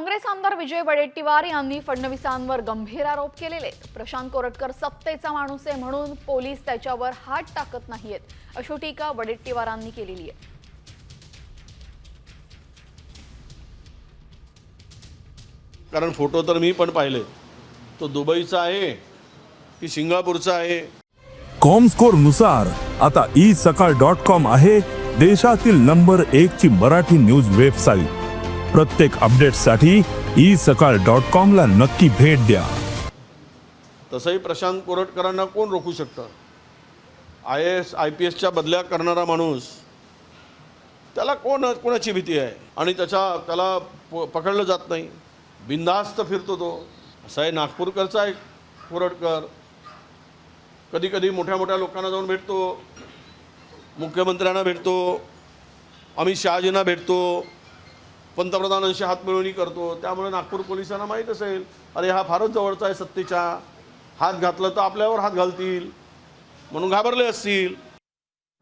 काँग्रेस आमदार विजय वडेट्टीवार यांनी फडणवीसांवर गंभीर आरोप केलेले. प्रशांत कोरटकर सत्तेचा माणूस आहे म्हणून पोलीस त्याच्यावर हात टाकत नाहीयेत अशी टीका वडेट्टीवारांनी केलेली आहे. कारण फोटो तर मी पण पाहिले. तो दुबईचा आहे की सिंगापूरचा आहे? कॉमस्कोरनुसार आता ई सकाळ डॉट कॉम आहे देशातील नंबर एक ची मराठी न्यूज वेबसाईट. प्रत्येक अपडेटसाठी ई सकाळ डॉट कॉमला नक्की भेट द्या. तसंही प्रशांत कोरटकरांना कोण रोखू शकतं? आय एस आय पी एसच्या बदल्या करणारा माणूस त्याला कोण कोणाची भीती आहे? आणि त्याच्या त्याला प पकडलं जात नाही. बिनधास्त फिरतो तो. असा आहे नागपूरकरचा आहे कोरटकर. कधी कधी मोठ्या मोठ्या लोकांना जाऊन भेटतो. मुख्यमंत्र्यांना भेटतो. अमित शहाजींना भेटतो. पंतप्रधानांशी हातमिळवणी करतो. त्यामुळे नागपूर पोलिसांना माहीत असेल अरे हा फारच जवळचा आहे सत्तेच्या. हात घातलं तर आपल्यावर हात घालतील. म्हणून घाबरले असतील.